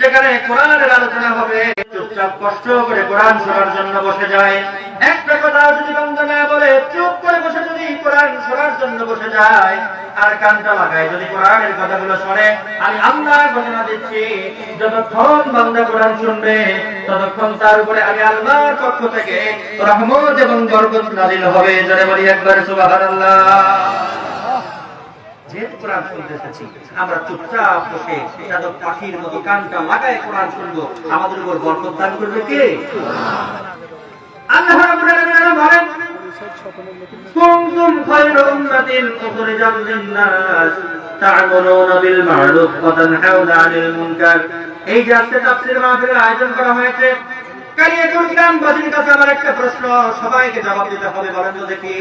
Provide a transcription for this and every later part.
যেখানে কোরআনের আলোচনা হবে, চুপচাপ কষ্ট করে কোরআন শোনার জন্য বসে যায়। একটা কথা যদি বন্ধ না বলে, চুপ করে বসে যদি কোরআন শোনার জন্য বসে যায়, আর কানটা লাগায় যদি কোরআনের কথাগুলো শোনে, আমি আল্লাহ ঘোষণা দিচ্ছি, যতক্ষণ বান্দা কোরআন শুনবে, ততক্ষণ তার উপরে আমি আল্লাহর পক্ষ থেকে রহমত এবং বরকত নাজিল হবে। যারা বলি একবার, সুবহানাল্লাহ। যেহেতু কোরআন শুনতে এসেছি। এই আয়োজন করা হয়েছে কালিয়াকুর গ্রামবাসীর কাছে আমার একটা প্রশ্ন, সবাইকে জবাব দিতে হবে, বলেন তো দেখি।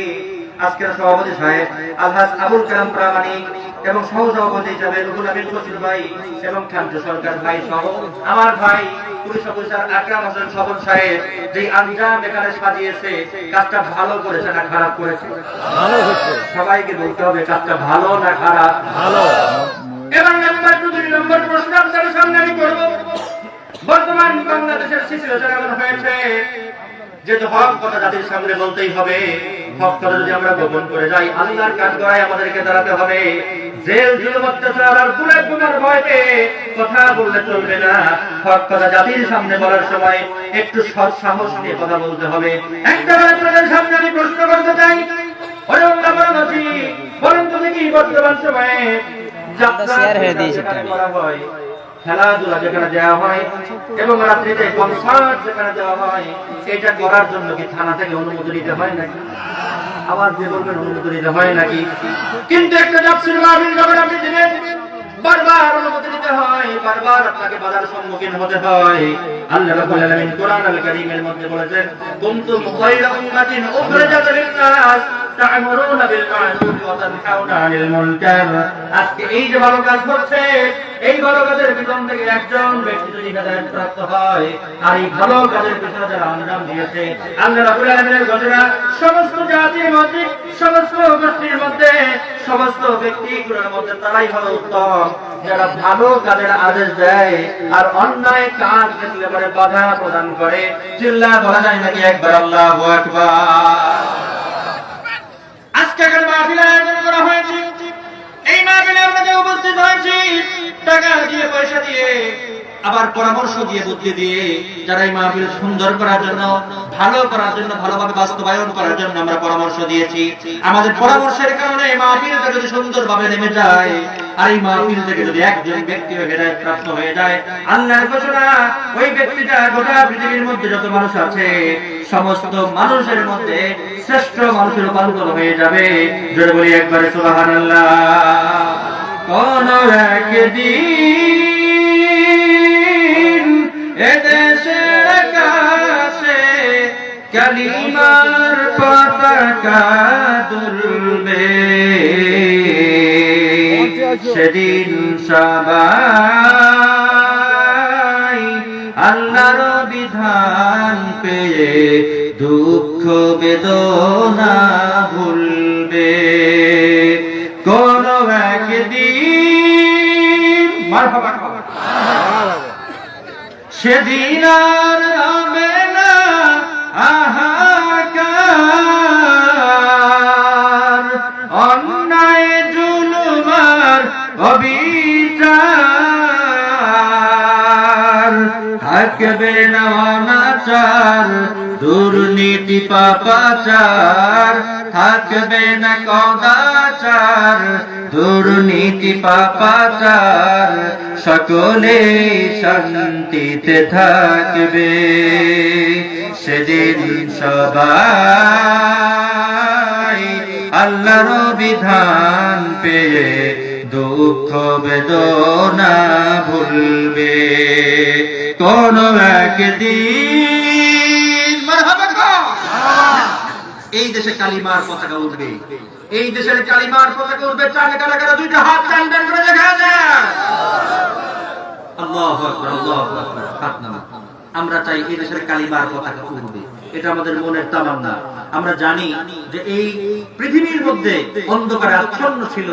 আজকের সভাপতি সাহেব আলহাজ আবুল কালাম প্রামাণিক এবং সহ সভাপতি হিসাবে রুহুল আমিন কসির ভাই এবং খাদ্য সরকার ভাই সহ আমার ভাই পুলিশ অফিসার আকরাম হোসেন সবল সাহেব যে আঞ্জাম এখানে সাজিয়েছে কাজটা ভালো করেছে না খারাপ করেছে? সবাইকে বলতে হবে কাজটা ভালো না খারাপ? ভালো। এবং নাম্বার দুই নম্বর প্রশ্ন আপনাদের সামনে আমি করব। বর্তমান বাংলাদেশের সিচুয়েশন এমন হয়েছে যে হক কথা জাতির সামনে বলতেই হবে হক কথা যদি আমরা গোপন করে যাই আল্লাহর কাঠ গড়ায় আমাদেরকে দাঁড়াতে হবে। জেল জুলুম অত্যাচার আর গুণের গুণার ভয়তে কথা বললে চলবে না। হক কথা জাতির সামনে বলার সময় একটু সৎ সাহস নিয়ে কথা বলতে হবে। একটা আপনাদের সামনে আমি প্রশ্ন করতে চাই। বলুন তুমি কি বর্তমান সময়ে খেলাধুলা যেখানে দেওয়া হয় এবং রাত্রিতে কনসার্ট যেখানে দেওয়া হয় এটা করার জন্য কি থানা থেকে অনুমতি নিতে হয় নাকি? আবার যে বলবেন অনুমতি নিতে হয় নাকি? কিন্তু একটা জাপসির মাহফিল যখন আপনি দিবেন। বারবার অনুমতি নিতে হয়, বারবার আপনাকে বাধার সম্মুখীন হতে হয়। আল্লাহ রাব্বুল আলামিন কোরআন আল কারীমের মধ্যে বলেছেন কুনতুম খায়রা উম্মাতিন উখরিজাত লিন-নাস তা'মুরুনা বিল মা'রুফ ওয়া তানহাউনা 'আনিল মুনকার। আজকে এই যে ভালো কাজ করছে এই ভালো কাজের পিছন থেকে একজন ব্যক্তি যদি হেদায়েত প্রাপ্ত হয়, আর এই ভালো কাজের পিছনে যারা আঞ্জাম দিয়েছে, আল্লাহ রাব্বুল আলামিনের ঘোষণা, সমস্ত জাতির মধ্যে, সমস্ত গোষ্ঠীর মধ্যে, সমস্ত ব্যক্তিগুলোর মধ্যে তারাই হলো উত্তম। যারা ভালো কাজের আদেশ দেয়, আর অন্যায় কাজ দেখলে পরে বাধা প্রদান করে, চিল্লা বলা যায় নাকি একবার? আল্লাহু আজকে এখানে মাহফিল আয়োজন করা হয়েছে। এই মাহফিলে আমরা উপস্থিত হয়েছি টাকা দিয়ে পয়সা দিয়ে আবার পরামর্শ দিয়ে বুদ্ধি দিয়ে যারা এই মাহফিল সুন্দর করার জন্য, ভালো করার জন্য, ভালোভাবে বাস্তবায়ন করার জন্য আমরা পরামর্শ দিয়েছি। আমাদের পরামর্শের কারণে এই মাহফিলটা যদি সুন্দরভাবে নেমে যায়, আর এই মাহফিল থেকে যদি একজন ব্যক্তি হেদায়ত প্রাপ্ত হয়ে যায়, আল্লাহর ঘোষণা, ওই ব্যক্তিটা গোটা পৃথিবীর মধ্যে যত মানুষ আছে, সমস্ত মানুষের মধ্যে শ্রেষ্ঠ মানুষের রূপান্তর হয়ে যাবে। জোরে বলি একবারে সুবহানাল্লাহ। কোন একদিন এদেশের আকাশে কালিমার পতাকা দুলবে। সেদিন সবাই আল্লাহর বিধান পেয়ে দুঃখ বেদনা ভুলবে সেদিন আর হবে না আহাকার। অন্যায় জুলুমার অবিচার। থাকবে না অনাচার, দুর্নীতি পাপাচার। থাকবে না কদাচার, দুর্নীতি পাপাচার। সকলে শান্তিতে থাকবে। সেদিন সবাই আল্লাহর বিধান পেয়ে দুঃখ বেদনা ভুলবে। কোন একদিন এই দেশে কালিমার পতাকা উঠবে। এই দেশের কালিমার পতাকা উঠবে চালে কারা কারা দুইটা হাত টান করে দেখা যায় আল্লাহু আকবার আল্লাহু আকবার হাত নামা আমরা চাই এই দেশের কালিমার পতাকা উঠবে এটা আমাদের মনের তামান্না। আমরা জানি যে এই পৃথিবীর মধ্যে অন্ধকারে আচ্ছন্ন ছিল।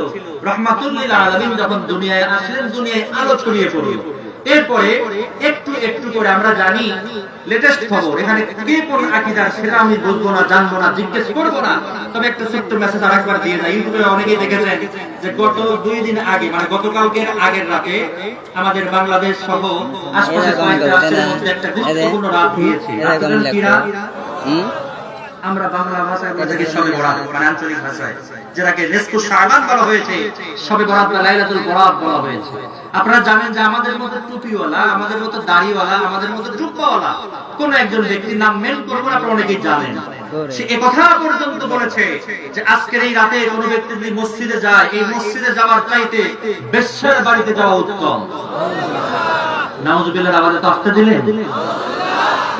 রহমাতুল্লিল আলমিন যখন দুনিয়ায় আসলেন, দুনিয়ায় আলো ছড়িয়ে পড়ল। এরপরে একটু একটু করে আমরা জানি লেটেস্ট খবর। এখানে কে কোন আকিদার সেটা আমি বলব না জানব না জিজ্ঞেস করব না। তবে একটা ছোট্ট মেসেজ আর একবার দিয়ে যাই। ইউটিউবে অনেকেই দেখেছেন যে গত দুই দিন আগে মানে গতকালকের আগের রাতে আমাদের বাংলাদেশ সহ আশপাশের কয়েকটা রাষ্ট্রের মধ্যে একটা গুরুত্বপূর্ণ রাত হয়েছে আমরা বাংলা ভাষায় বলতে সবে বরাত মানে আঞ্চলিক ভাষায়। যেটাকে নেসকু শাবান বলা হয়েছে সবে বরাত বা লাইলাতুল বরাত বলা হয়েছে। আপনারা জানেন যে আমাদের মতো টুপিওয়ালা আমাদের মতো দাড়িওয়ালা আমাদের মতো জুব্বাওয়ালা কোন একজন ব্যক্তির নাম মেল করব না আপনারা অনেকেই জানেন। সে এ কথা পর্যন্ত বলেছে যে আজকের এই রাতে কোনো ব্যক্তি যদি মসজিদে যায় এই মসজিদে যাওয়ার চাইতে বেশ্যার বাড়িতে যাওয়া উত্তম। নাউজুবিল্লাহর আমাদের তো আসতে দিলেন?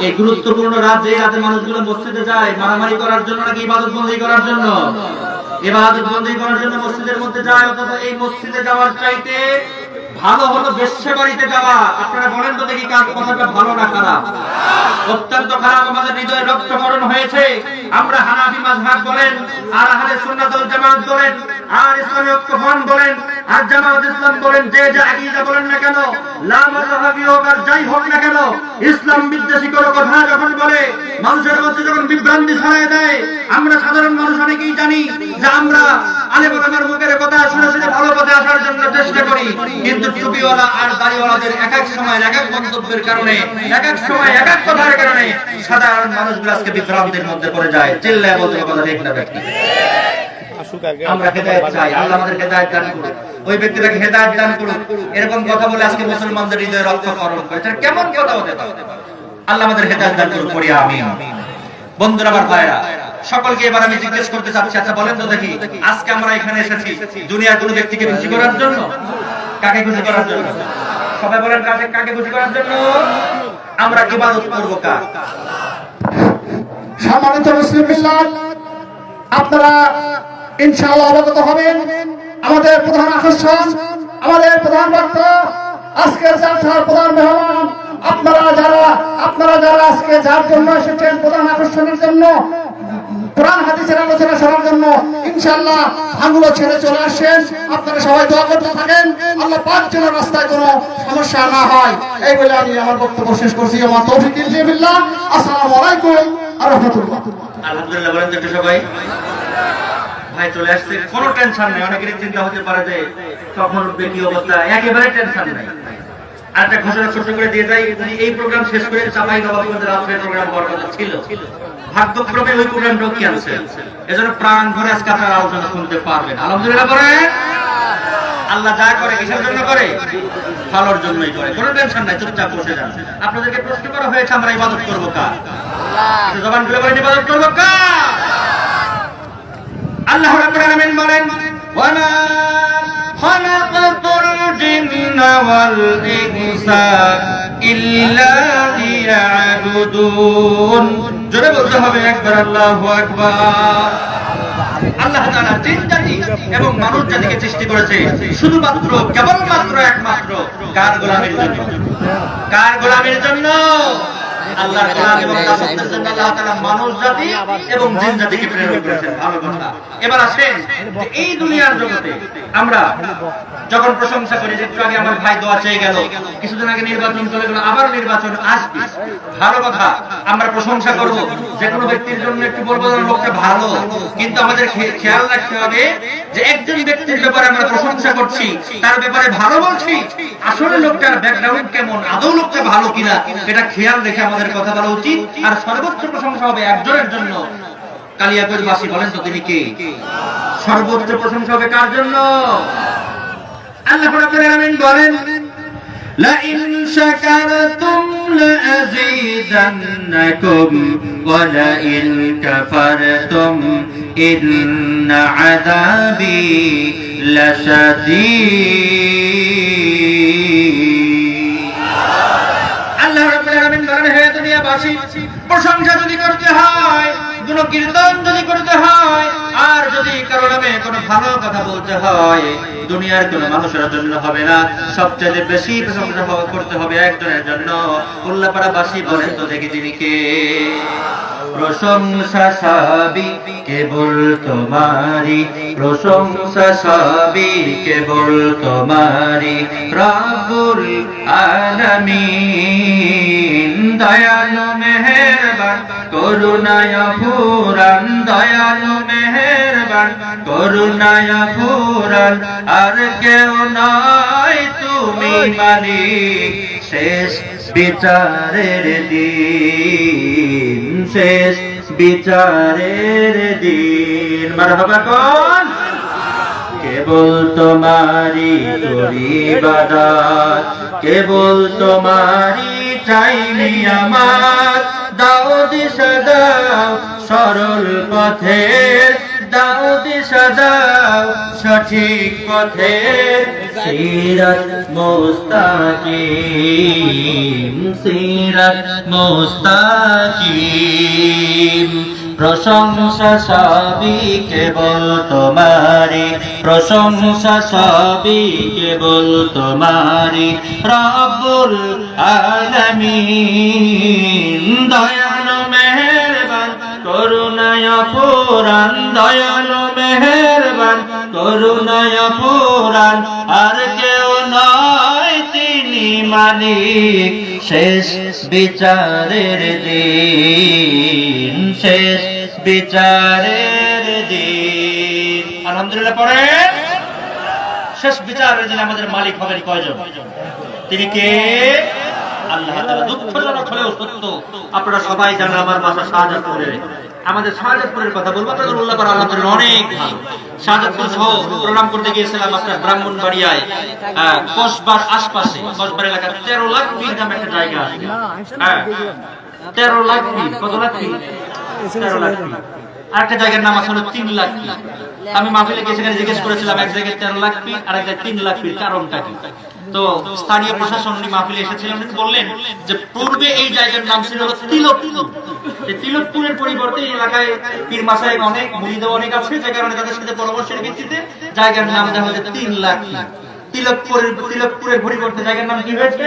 এই গুরুত্বপূর্ণ রাত যে রাতে মানুষগুলো মসজিদে যায়, মারামারি করার জন্য নাকি ইবাদত বন্দী করার জন্য? ইবাদত বন্দী করার জন্য মসজিদের মধ্যে যায়, অথচ এই মসজিদে যাওয়ার চাইতে ভালো হলো বেশ্যা বাড়িতে যাওয়া। আপনারা বলেন তো দেখি কার কথাটা ভালো না খারাপ। অত্যন্ত খারাপ, আমাদের হৃদয়ে রক্তকরণ হয়েছে। আমরা হানাফি মাযহাব বলেন, আর আহলে সুন্নাত ওয়াল জামাত বলেন আর ইসলামী ঐক্যফ্রন্ট বলেন, আর জামাত ইসলাম বলেন, যে যে আকীদা বলেন না কেন যাই হোক না কেন, ইসলাম বিদ্বেষী কোনো কথা যখন বলে, মানুষের মধ্যে যখন বিভ্রান্তি ছড়ায় দেয়, আমরা সাধারণ মানুষ অনেকেই জানি যে আমরা আলেম মুখের কথা শুনে শুনে ভালো পথে আসার জন্য চেষ্টা করি, কিন্তু টুপিওয়ালা আর দাড়িওয়ালাদের এক এক সময় এক এক মন্তব্যের কারণে, এক এক সময় এক এক কথার কারণে সাধারণ মানুষগুলো আজকে বিভ্রান্তির মধ্যে পড়ে যায়। চিল্লায় বলতে কথা ঠিক না ব্যক্তি আমরা হেদায়েত চাই আল্লাহ আমাদের হেদায়েত দান করুন ওই ব্যক্তিটাকে হেদায়েত দান করুন এরকম কথা বলে আজকে মুসলমানদের হৃদয়ে রক্তকরণ করে। এটা কেমন কথা হতে পারে? আল্লাহ আমাদের হেদায়েত দান করুন পড়ি আমিন। বন্ধুরা আমার ভাইরা সকলকে এবার আমি জিজ্ঞেস করতে চাচ্ছি আচ্ছা বলেন তো দেখি আজকে আমরা এখানে এসেছি দুনিয়ার কোনো ব্যক্তিকে খুশি করার জন্য? কাকে খুশি করার জন্য? সবাই বলেন কাকে কাকে খুশি করার জন্য? আমরা ইবাদত করব কার? সম্মানিত মুসলিম আপনারা ইনশাআল্লাহ অবগত হবেন। আমাদের প্রধান আকর্ষণ, আমাদের প্রধান বক্তা আজকের জালসার প্রধান মেহমান, আপনারা যারা আপনারা যারা আজকে যার জন্য এসেছেন প্রধান আকর্ষণের জন্য ছেড়ে চলে আসেন। আপনারা সবাই থাকেন। আল্লাহ পাঁচ রাস্তায় কোনো সমস্যা না হয়। এই আমি আমার বক্তব্য শেষ করছি। আমার আলহামদুলিল্লাহ, বলেন সবাই। ভাই চলে আসছে কোনো টেনশন নেই। অনেকেরই চিন্তা হতে পারে যে তখন উঠবে কি অবস্থা একেবারে টেনশন নেই। আর একটা ঘোষণা ছোট্ট করে দিয়ে যাই এই প্রোগ্রাম শেষ করে চাপাই নবাবগঞ্জের রাত্রের প্রোগ্রাম হওয়ার কথা ছিল। ভাগ্যক্রমে ওই প্রোগ্রামটাও ক্যান্সেল এজন্য প্রাণ ভরে আজকে আপনারা আলোচনা শুনতে পারবেন। আলহামদুলিল্লাহ করে আল্লাহ যা করে কিসের জন্য করে? ভালোর জন্যই করে। কোনো টেনশন নাই চুপচাপ বসে যান। আপনাদেরকে প্রশ্ন করা হয়েছে আমরা ইবাদত করব কার? জবান খুলে বলেন ইবাদত করব কার? আল্লাহ রাব্বুল আলামিন বলেন, ওয়ামা খালাকাতুল জিন্না ওয়াল ইনসা ইল্লা লিয়াবুদুন। জোরে বলতে হবে একবার, আল্লাহু আকবার। আল্লাহ তাআলা জিন জাতি এবং মানুষ জাতিকে সৃষ্টি করেছে শুধুমাত্র, কেবলমাত্র একমাত্র কার গোলামের জন্য। কার গোলামের জন্য? আল্লাহ জাতি এবং জিন জাতিকে প্রেরণ করেছেন। ভালো কথা। এবার আসেন এই দুনিয়ার জগতে আমরা যখন প্রশংসা করি যে আগে আমার ভাই দোয়া চেয়ে গেল, কিছুদিন আগে নির্বাচন চলে গেল, আবার নির্বাচন আসবে। ভালো কথা। আমরা প্রশংসা করব। যে কোনো ব্যক্তির জন্য একটু বলব যে লোকটা ভালো। কিন্তু আমাদের খেয়াল রাখতে হবে যে একজন ব্যক্তির ব্যাপারে আমরা প্রশংসা করছি, তার ব্যাপারে ভালো বলছি। আসলে লোকটার ব্যাকগ্রাউন্ড কেমন? আদৌ লোকটা ভালো কিনা? এটা খেয়াল রেখে আমাদের কথা বলা উচিত আর সর্বোচ্চ প্রশংসা হবে একজনের জন্য কালিয়াকৈবাসী বলেন তো তিনি কে সর্বোচ্চ প্রশংসা হবে কার জন্য আল্লাহ রাব্বুল আলামিন বলেন لئن شكرتم لأزيدنكم ولئن كفرتم إن عذابي لشديد দুনিয়াবাসী প্রশংসা যদি করতে হয় কোন কীর্তন যদি করতে হয়, আর যদি কারও নামে কোনো ভালো কথা বলতে হয়, দুনিয়ার কোনো মানুষের জন্য হবে না। সবচেয়ে বেশি প্রশংসা করতে হবে একজনের জন্য। উল্লাপাড়াবাসী বলেন তো দেখি তিনি কে। প্রশংসা সাবি কেবল তোমারি প্রশংসা সাবি কেবল তোমারি রাবুল আলামিন। দয়ালু মেহেরবান, করুণায় ফুরান, দয়ালু মেহেরবান, করুণায় ফুরান, আর কেউ নয় তুমি মালিক শেষ বিচারের দিন, শেষ বিচারের দিন। মারহাবা কোন। কেবল তোমারি করি বাদাত কেবল তোমারি চাইনি আমার। দাও দিশা দাও সরল পথের দাও দিশা দাও সঠিক পথের সিরাত মুস্তাকিম সিরাত মুস্তাকিম। প্রশংসা সবই কেবল তোমারি প্রশংসা সবই কেবল তোমারি রব্বুল আলামিন, দয়ালু মেহেরবান, করুণায় পুরাণ দয়ালু মেহেরবান, করুণায় পুরাণ আর কেউ নয় তিনি মালিক, শেষ বিচারের দিন, শেষ বিচারের দিন। আলহামদুলিল্লাহ, পরে? শেষ বিচারের দিন আমাদের মালিক হবেন কয়জন? তিনি কে? আমাদের কথা করতে কসবার আশপাশে। কসবার তেরো লাখ নামে একটা জায়গা আছে। হ্যাঁ তেরো লাখ কত লাখ আরেকটা জায়গার নাম আছে হলো তিন লাখ আমি মাহফিলে গিয়ে সেখানে জিজ্ঞেস করেছিলাম এক জায়গায় তেরো লাখ ফিট আর এক জায়গায় তিন লাখ ফিট কারণটা কি? তো স্থানীয় প্রশাসন উনি মাহফিলে এসেছিলেন উনি বললেন যে পূর্বে এই জায়গার নাম ছিল তিলকপুর এই তিলকপুরের পরিবর্তে এই এলাকায় পীর মাসায় অনেক মুড়িদ অনেক আছে যে কারণে তাদের সাথে পরামর্শের ভিত্তিতে জায়গার নাম দেওয়া হয়েছে তিন লাখ তিলকপুরের তিলকপুরের পরিবর্তে জায়গার নাম কি হয়েছে?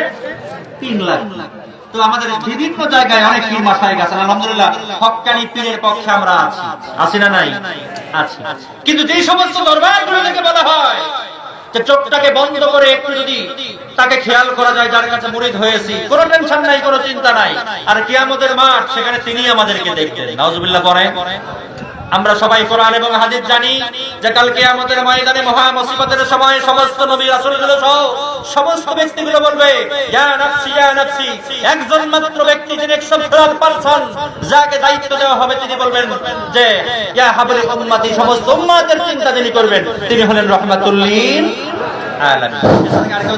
তিন লাখ তো আমাদের বিভিন্ন জায়গায় অনেক পীর মাসায় গেছেন আলহামদুলিল্লাহ হক্কানি পীরের পক্ষে আমরা আছি। আছি না নাই? আছি। কিন্তু যে সমস্ত দরবারগুলো থেকে বলা হয় চোখটাকে বন্ধ করে একটু যদি তাকে খেয়াল করা যায়, যার কাছে মুরিদ হয়েছি, কোনো টেনশন নাই, কোনো চিন্তা নাই। আর কিয়ামতের মাঠ, সেখানে তিনি আমাদেরকে দেখতেন নাউজুবিল্লাহ পরে আমরা সবাই কোরআন এবং হাদিস জানি যে কাল কিয়ামতের ময়দানে মহা মুসিবতের সময় সমস্ত নবী রাসূলগুলো সহ সমস্ত ব্যক্তিগুলো বলবে একজন মাত্র ব্যক্তি যিনি 100 পারসন, যাকে দায়িত্ব দেওয়া হবে তিনি বলবেন যে, ইয়া হাবলি উম্মতি, সমস্ত উম্মতের চিন্তা যিনি করবেন। তিনি হলেন রহমাতুল লিল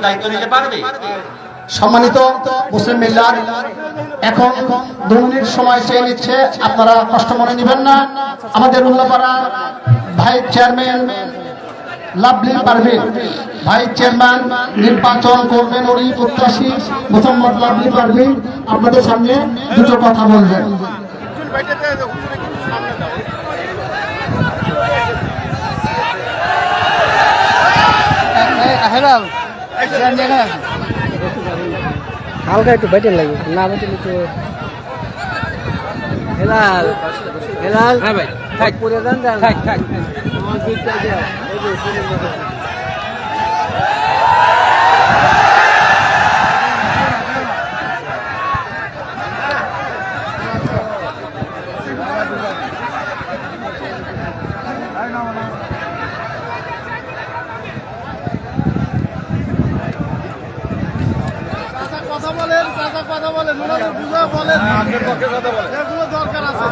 দায়িত্ব নিতে পারবে? সম্মানিত মুসলিম মিল্লাত এখন দু সময় চেয়ে নিচ্ছে, আপনারা কষ্ট মনে নেবেন না। আমাদের Ullapara vice chairman Lovely Parvin vice chairman নির্বাচন করবেন উনি প্রত্যাশী মোহাম্মদ লাভলি পারভিন আপনাদের সামনে দুটো কথা বলবেন। হালকা একটু বেটে লাগবে না বেটে তো হেলাল হেলাল। হ্যাঁ ভাই থাক পুরে দেন থাক থাক। কথা বলেন কথা বলেন ওনাদের বুঝা পক্ষে কথা বলেন। এগুলো দরকার আছে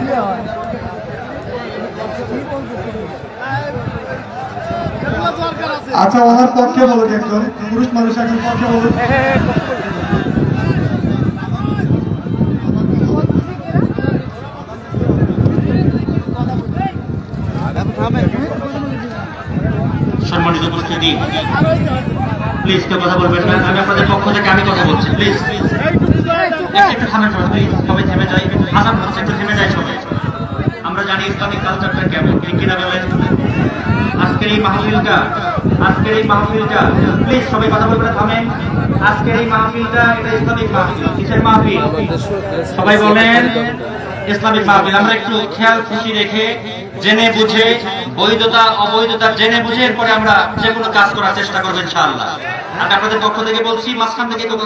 এগুলো দরকার আছে আচ্ছা ওনার পক্ষে বলুন একজন পুরুষ মানুষ একজন পক্ষে বলুন। প্লিজ কথা বলবেন সবাই থেমে একটু থেমে যাই সবাই। আমরা ইসলামিক কালচারটা কেমন ঠিক কিনা বলেন আজকের এই মাহফিলটা, আজকের এই মাহফিলটা প্লিজ সবাই কথা বলতে থামেন। আজকের এই মাহফিলটা, এটা ইসলামিক মাহফিল, কিসের মাহফিল? সবাই বলেন, ইসলামিক মাহফিল। আমরা একটু খেয়াল খুশি রেখে, জেনে বুঝে, বৈধতা, অবৈধতা জেনে বুঝে এরপরে আমরা যে কোনো কাজ করার চেষ্টা করব ইনশাআল্লাহ। আপনাদের পক্ষ থেকে বলছি, মাঝখান থেকে কথা